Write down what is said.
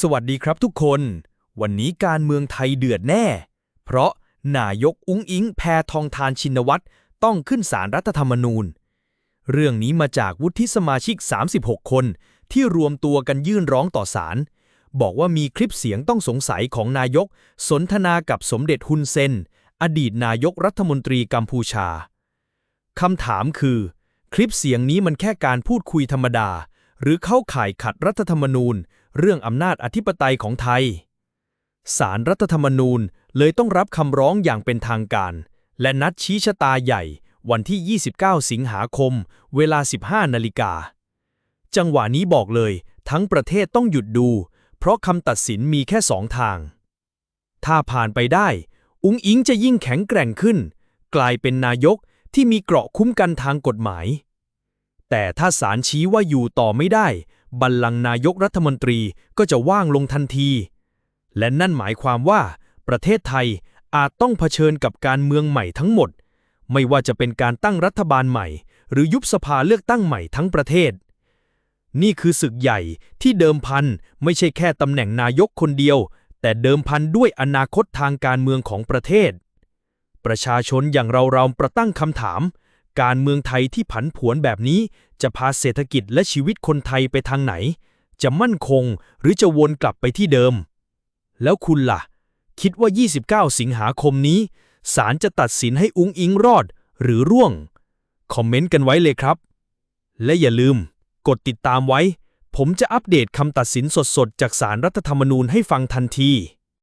สวัสดีครับทุกคน วันนี้การเมืองไทยเดือดแน่ เพราะนายกอุ้งอิงแพทองทานชินวัตรต้องขึ้นศาลรัฐธรรมนูญ เรื่องนี้มาจากวุฒิสมาชิก 36 คนที่รวมตัวกันยื่นร้องต่อศาลบอกว่ามีคลิปเสียงต้องสงสัยของนายก สนทนากับสมเด็จฮุนเซน อดีตนายกรัฐมนตรีกัมพูชาคำถามคือ คลิปเสียงนี้มันแค่การพูดคุยธรรมดา หรือเข้าข่ายขัดรัฐธรรมนูญ เรื่องอำนาจอธิปไตยของไทยศาลรัฐธรรมนูญเลยต้องรับคำร้องอย่างเป็นทางการ และนัดชี้ชะตาใหญ่วันที่ 29 สิงหาคม เวลา 15 นาฬิกา จังหวะนี้บอกเลย ทั้งประเทศต้องหยุดดู เพราะคำตัดสินมีแค่สองทาง ถ้าผ่านไปได้ อุ้งอิงจะยิ่งแข็งแกร่งขึ้น กลายเป็นนายกที่มีเกราะคุ้มกันทางกฎหมาย แต่ถ้าศาลชี้ว่าอยู่ต่อไม่ได้ บัลลังก์นายกรัฐมนตรีก็จะว่างลงทันที และนั่นหมายความว่า ประเทศไทยอาจต้องเผชิญกับการเมืองใหม่ทั้งหมด ไม่ว่าจะเป็นการตั้งรัฐบาลใหม่ หรือยุบสภาเลือกตั้งใหม่ทั้งประเทศ นี่คือศึกใหญ่ที่เดิมพันไม่ใช่แค่ตำแหน่งนายกคนเดียว แต่เดิมพันด้วยอนาคตทางการเมืองของประเทศ ประชาชนอย่างเราเราประตั้งคำถาม การเมืองไทยที่ผันผวนแบบนี้ จะพาเศรษฐกิจและชีวิตคนไทยไปทางไหน จะมั่นคงหรือจะวนกลับไปที่เดิม แล้วคุณล่ะ คิดว่า 29 สิงหาคมนี้ศาลจะตัดสินให้อุ้งอิงรอดหรือร่วง คอมเมนต์กันไว้เลยครับ และอย่าลืม กดติดตามไว้ ผมจะอัปเดตคำตัดสินสดๆ จากศาลรัฐธรรมนูญให้ฟังทันที